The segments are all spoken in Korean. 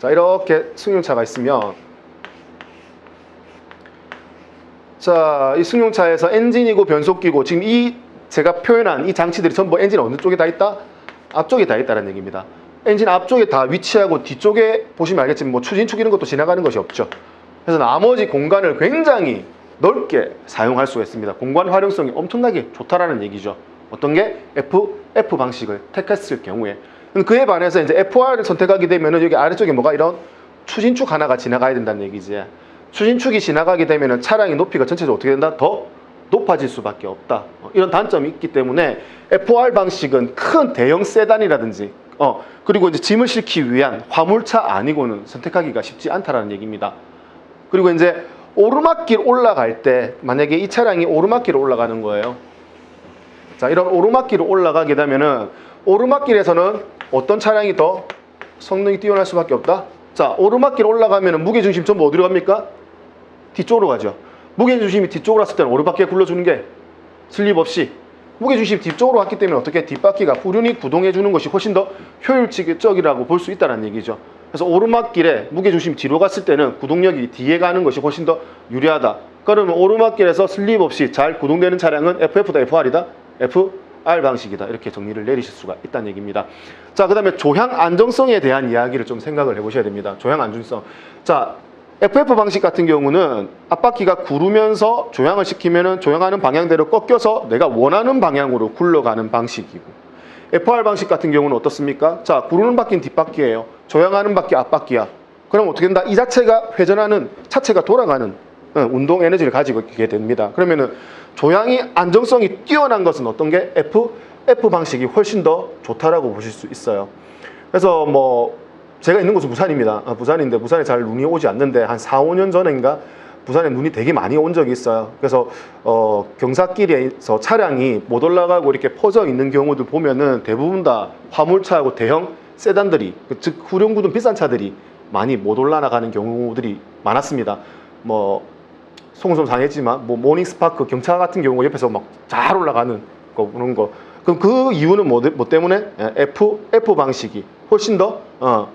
자 이렇게 승용차가 있으면 자 이 승용차에서 엔진이고 변속기고 지금 이 제가 표현한 이 장치들이 전부 엔진 어느 쪽에 다 있다? 앞쪽에 다 있다는 얘기입니다. 엔진 앞쪽에 다 위치하고 뒤쪽에 보시면 알겠지만 뭐 추진축 이런 것도 지나가는 것이 없죠. 그래서 나머지 공간을 굉장히 넓게 사용할 수가 있습니다. 공간 활용성이 엄청나게 좋다라는 얘기죠. 어떤 게 F, F 방식을 택했을 경우에 그에 반해서 이제 FR을 선택하게 되면은 여기 아래쪽에 뭐가 이런 추진축 하나가 지나가야 된다는 얘기지. 추진축이 지나가게 되면은 차량의 높이가 전체적으로 어떻게 된다? 더 높아질 수밖에 없다. 어, 이런 단점이 있기 때문에 FR 방식은 큰 대형 세단이라든지 어 그리고 이제 짐을 싣기 위한 화물차 아니고는 선택하기가 쉽지 않다라는 얘기입니다. 그리고 이제 오르막길 올라갈 때 만약에 이 차량이 오르막길을 올라가는 거예요. 자, 이런 오르막길을 올라가게 되면은 오르막길에서는 어떤 차량이 더 성능이 뛰어날 수밖에 없다? 자, 오르막길 올라가면은 무게 중심 전부 어디로 갑니까? 뒤쪽으로 가죠. 무게 중심이 뒤쪽으로 왔을 때는 오르바퀴에 굴러주는 게 슬립 없이 무게 중심이 뒤쪽으로 왔기 때문에 어떻게 뒷바퀴가 후륜이 구동해 주는 것이 훨씬 더 효율적이라고 볼 수 있다는 얘기죠. 그래서 오르막길에 무게 중심 뒤로 갔을 때는 구동력이 뒤에 가는 것이 훨씬 더 유리하다. 그러면 오르막길에서 슬립 없이 잘 구동되는 차량은 FF다 FR이다. FR 방식이다. 이렇게 정리를 내리실 수가 있다는 얘기입니다. 자, 그 다음에 조향 안정성에 대한 이야기를 좀 생각을 해 보셔야 됩니다. 조향 안정성. 자, FF 방식 같은 경우는 앞바퀴가 구르면서 조향을 시키면 은 조향하는 방향대로 꺾여서 내가 원하는 방향으로 굴러가는 방식이고 FR 방식 같은 경우는 어떻습니까? 자, 구르는 바퀴는 뒷바퀴예요. 조향하는 바퀴 앞바퀴야. 그럼 어떻게 된다? 이 자체가 회전하는 차체가 돌아가는 어, 운동 에너지를 가지고 있게 됩니다. 그러면은 조향이 안정성이 뛰어난 것은 어떤 게 F F 방식이 훨씬 더 좋다라고 보실 수 있어요. 그래서 뭐 제가 있는 곳은 부산입니다. 아, 부산인데 부산에 잘 눈이 오지 않는데 한 4, 5년 전인가 부산에 눈이 되게 많이 온 적이 있어요. 그래서 어, 경사길에서 차량이 못 올라가고 이렇게 퍼져 있는 경우들 보면은 대부분 다 화물차하고 대형 세단들이 그즉 후륜구동 비싼 차들이 많이 못 올라가는 경우들이 많았습니다. 뭐 송송 상했지만 뭐 모닝스파크 경차 같은 경우 옆에서 막 잘 올라가는 거 그런 거 그럼 그 이유는 뭐, 뭐 때문에 예, F F 방식이 훨씬 더 어,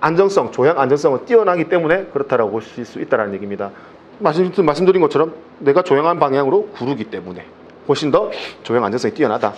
안정성 조향 안정성은 뛰어나기 때문에 그렇다라고 보실 수 있다는 얘기입니다. 말씀, 말씀드린 것처럼 내가 조향한 방향으로 구르기 때문에 훨씬 더 조향 안정성이 뛰어나다.